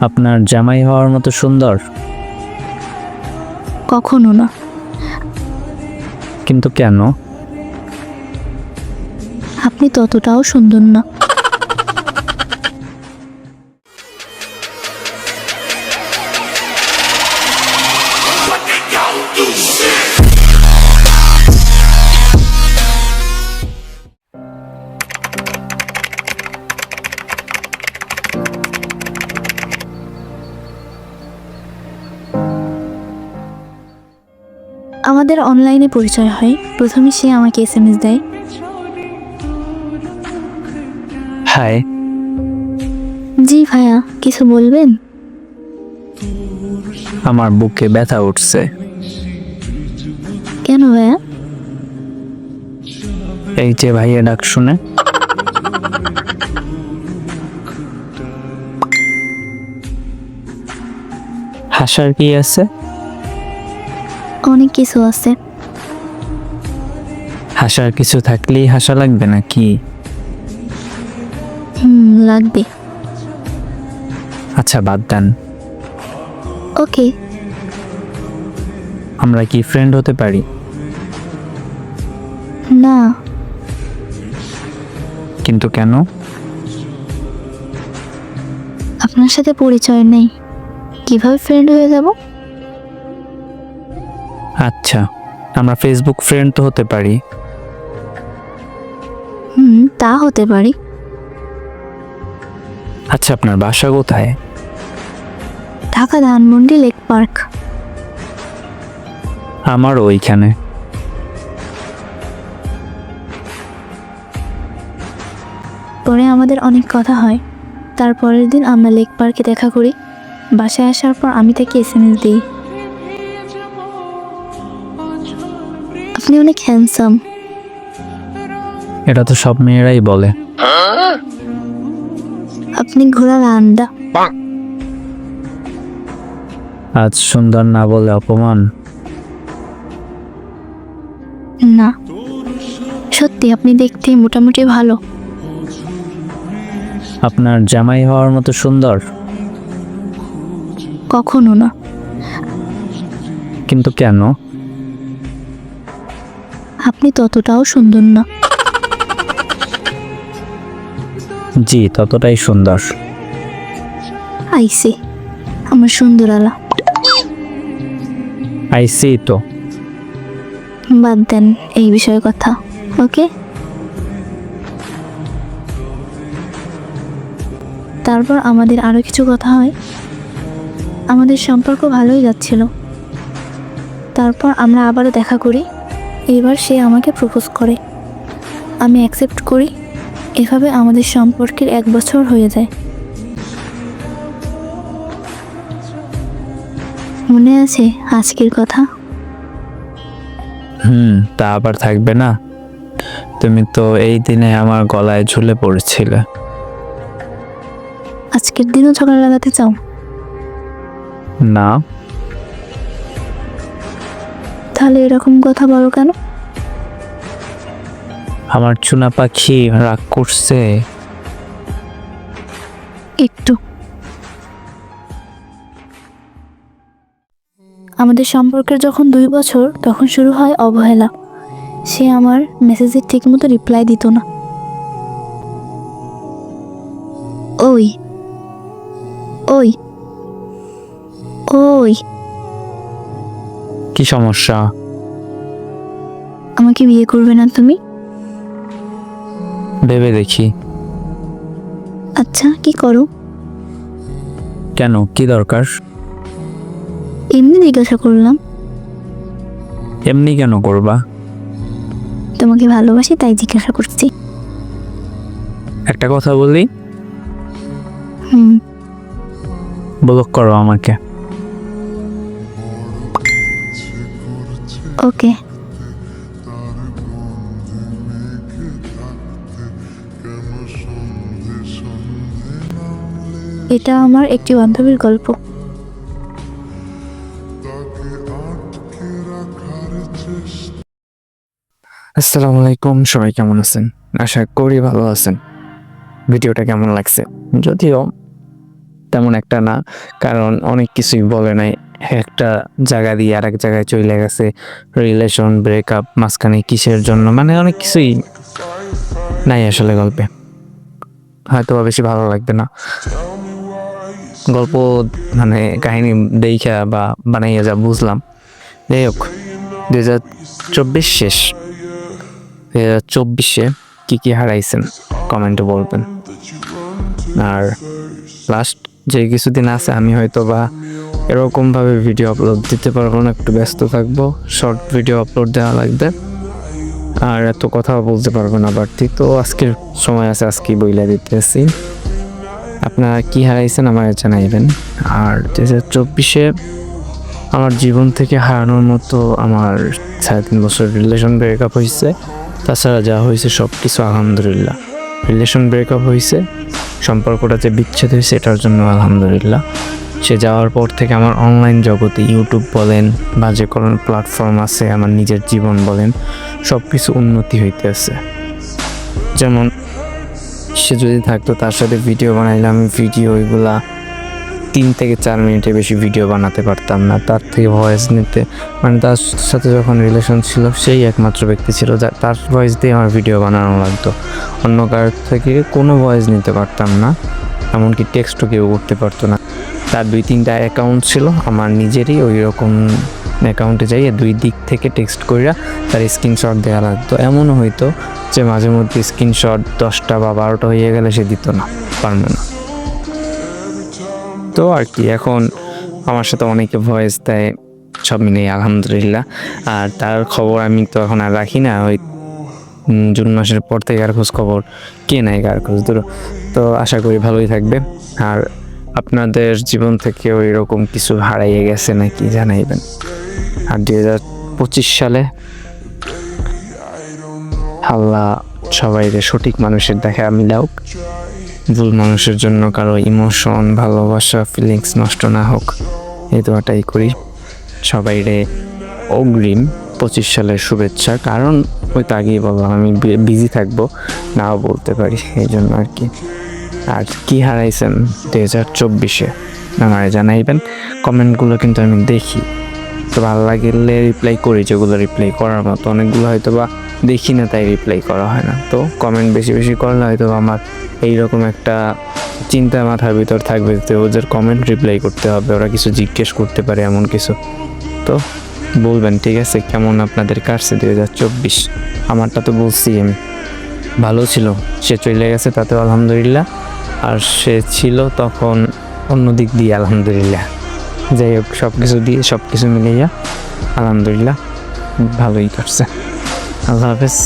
আপনার জামাই হওয়ার মতো সুন্দর? কখনো না। কিন্তু কেন? আপনি ততটাও সুন্দর না। আমাদের অনলাইনে পরিচয় হয়। প্রথমে সে আমাকে এস এম এস দেয়। হাই জি ভাইয়া কিছু বলবেন? আমার বুকে ব্যথা উঠছে। কেন ভাইয়া? এই যে ভাইয়া ডাক শুনে। হাসার কি আছে? অনেক কিছু আছে। হাসার কিছু থাকলেই হাসা লাগবে নাকি? হুম লাগবে। আচ্ছা বাদ দেন। ওকে। আমরা কি ফ্রেন্ড হতে পারি? না। কিন্তু কেন? আপনার সাথে পরিচয় নেই। কীভাবে ফ্রেন্ড হয়ে যাব? আচ্ছা আমরা ফেসবুক ফ্রেন্ড তো হতে পারি। হুম তা হতে পারি। আচ্ছা আপনার বাসা কোথায়? Dhaka Dhanmondi lake park. আমার ওইখানে। পরে আমাদের অনেক কথা হয়। তারপরের দিন আমরা লেক পার্কে দেখা করি। বাসায় আসার পর আমি তাকে এস এম এস দিই। আপনি অনেক হ্যান্ডসাম এটা তো সব মেয়েরাই বলে। আপনি ঘোড়ার আন্ডা। আজ সুন্দর না বলে অপমান। না। সত্যি আপনি দেখতে মোটামুটি ভালো। আপনার জামাই হওয়ার মতো সুন্দর? কখনো না। কিন্তু কেন? আপনি ততটাও সুন্দর না। জি ততটাই সুন্দর। আইসে আমার সুন্দর আলা আইসি তো। বাদ দেন এই বিষয়ে কথা ওকে? তারপর আমাদের আরও কিছু কথা হয়। আমাদের সম্পর্ক ভালোই যাচ্ছিল। তারপর আমরা আবারও দেখা করি। এবার সে আমাকে প্রপোজ করে। আমি অ্যাকসেপ্ট করি। এভাবে আমাদের সম্পর্কের এক বছর হয়ে যায়। মনে আছে আজকের কথা? হুম তা আবার থাকবে না। তুমি তো এই দিনে আমার গলায় ঝুলে পড়েছিলে। আজকের দিনও ঝগড়া লাগাতে চাও? না। তাহলে এরকম কথা বলো কেন? আমার চুনা পাখি রাগ করছে। একটু। আমাদের সম্পর্কের যখন দুই বছর তখন শুরু হয় অবহেলা। সে আমার মেসেজের ঠিকমতো রিপ্লাই দিত না। ওই। ওই। ওই। কি সমস্যা? আমাকে বিয়ে করবে না তুমি? ভেবে দেখি। আচ্ছা কি করো? কেন? কি দরকার? এমনি জিজ্ঞাসা করলাম। এমনি কেন করবা? তোমাকে ভালোবাসি তাই জিজ্ঞাসা করছি। একটা কথা বলি? হুম। ব্লক করো আমাকে। ওকে এটা আমার একটি বান্ধবীর গল্প। আসসালামু আলাইকুম সবাই কেমন আছেন? আশা করি ভালো আছেন। ভিডিওটা কেমন লাগছে? যদিও তেমন একটা না কারণ অনেক কিছুই বলে নাই। একটা জায়গা দিয়ে আর এক জায়গায় চলে গেছে। রিলেশন ব্রেকআপ মাঝখানে কিসের জন্য? মানে অনেক কিছুই নাই আসলে গল্পে। হয়তো বেশি ভালো লাগবে না। গল্প মানে কাহিনী দেখা বা বানাইয়া যা বুঝলাম। যাই হোক, দুই হাজার চব্বিশ শেষ। দুই হাজার চব্বিশে কী কী হারাইছেন? কমেন্টে বলবেন। আর লাস্ট যে কিছুদিন আছে, আমি হয়তো বা এরকমভাবে ভিডিও আপলোড দিতে পারব না, একটু ব্যস্ত থাকব। শর্ট ভিডিও আপলোড দেওয়া লাগবে। আর এত কথা বলতে পারব না বাড়তি। তো আজকের সময় আছে, আজকেই বইলা দিতেছি। আপনারা কি হারাইছেন আমার জানাইবেন। আর দু হাজার চব্বিশে আমার জীবন থেকে হারানোর মতো আমার সাড়ে তিন বছর রিলেশন ব্রেকআপ হয়েছে তাছাড়া যা হয়েছে সব কিছু আলহামদুলিল্লাহ। রিলেশন ব্রেকআপ হয়েছে সম্পর্কটা যে বিচ্ছেদ হয়েছে এটার জন্য আলহামদুলিল্লাহ। সে যাওয়ার পর থেকে আমার অনলাইন জগতে ইউটিউব বলেন বা যে কোনো প্ল্যাটফর্ম আছে, আমার নিজের জীবন বলেন সব কিছু উন্নতি হইতেছে। যেমন সে যদি থাকতো, তার সাথে ভিডিও বানাইলাম ভিডিও এগুলা তিন থেকে চার মিনিটের বেশি ভিডিও বানাতে পারতাম না। তার থেকে ভয়েস নিতে মানে তার সাথে যখন রিলেশন ছিল, সেই একমাত্র ব্যক্তি ছিল যা, তার ভয়েস দিয়ে আমার ভিডিও বানানো লাগতো। অন্য কারোর থেকে কোনো ভয়েস নিতে পারতাম না, এমনকি টেক্সটও কেউ করতে পারতো না। তার দুই তিনটা অ্যাকাউন্ট ছিল, আমার নিজেরই ওই রকম অ্যাকাউন্টে যাইয়ে দুই দিক থেকে টেক্সট কইরা তার স্ক্রিনশট দেওয়া লাগতো। এমনও হইতো যে মাঝে মধ্যে স্ক্রিনশট দশটা বা বারোটা হয়ে গেলে সে দিত না পারবে না। তো আর কি, এখন আমার সাথে অনেকে ভয়েস দেয়, সব মিলিয়ে আলহামদুলিল্লাহ। আর তার খবর আমি তো এখন আর রাখি না, ওই জুন মাসের পর থেকে আর খোঁজ খবর কে নেয়, কার খোঁজ, ধরো। তো আশা করি ভালোই থাকবে। আর আপনাদের জীবন থেকে ওই রকম কিছু হারাইয়ে গেছে নাকি জানাইবেন। আর দুই হাজার পঁচিশ সালে আল্লাহ সবাই সঠিক মানুষের দেখা মিলাও ভুল মানুষের জন্য কারও ইমোশন ভালোবাসা ফিলিংস নষ্ট না হোক। এই দোয়াটাই করি। সবাই রে অগ্রিম পঁচিশ সালের শুভেচ্ছা। কারণ ওই তো আগেই বললাম, আমি বিজি থাকব, নাও বলতে পারি। এই জন্য আর কি। আর কি হারাইছেন দুই হাজার চব্বিশে? আমার জানাইবেন। কমেন্টগুলো কিন্তু আমি দেখি। তো ভালো লাগলে রিপ্লাই করি, যেগুলো রিপ্লাই করার মতো। অনেকগুলো হয়তো বা দেখি না, তাই রিপ্লাই করা হয় না। তো কমেন্ট বেশি বেশি করলে হয়তো আমার এইরকম একটা চিন্তা মাথার ভিতর থাকবে যে, ওদের কমেন্ট রিপ্লাই করতে হবে। ওরা কিছু জিজ্ঞেস করতে পারে এমন কিছু। তো বলবেন, ঠিক আছে, কেমন আপনাদের কাটছে দুই হাজার চব্বিশ? আমারটা তো বলছি আমি। ভালো ছিল। সে চলে গেছে, তাতেও আলহামদুলিল্লাহ। আর সে ছিল তখন অন্য দিক দিয়ে, আলহামদুলিল্লাহ। যাই হোক সব কিছু দিয়ে সব কিছু মিলিয়ে আলহামদুলিল্লাহ, ভালোই করছে আল্লাহ হাফেজ।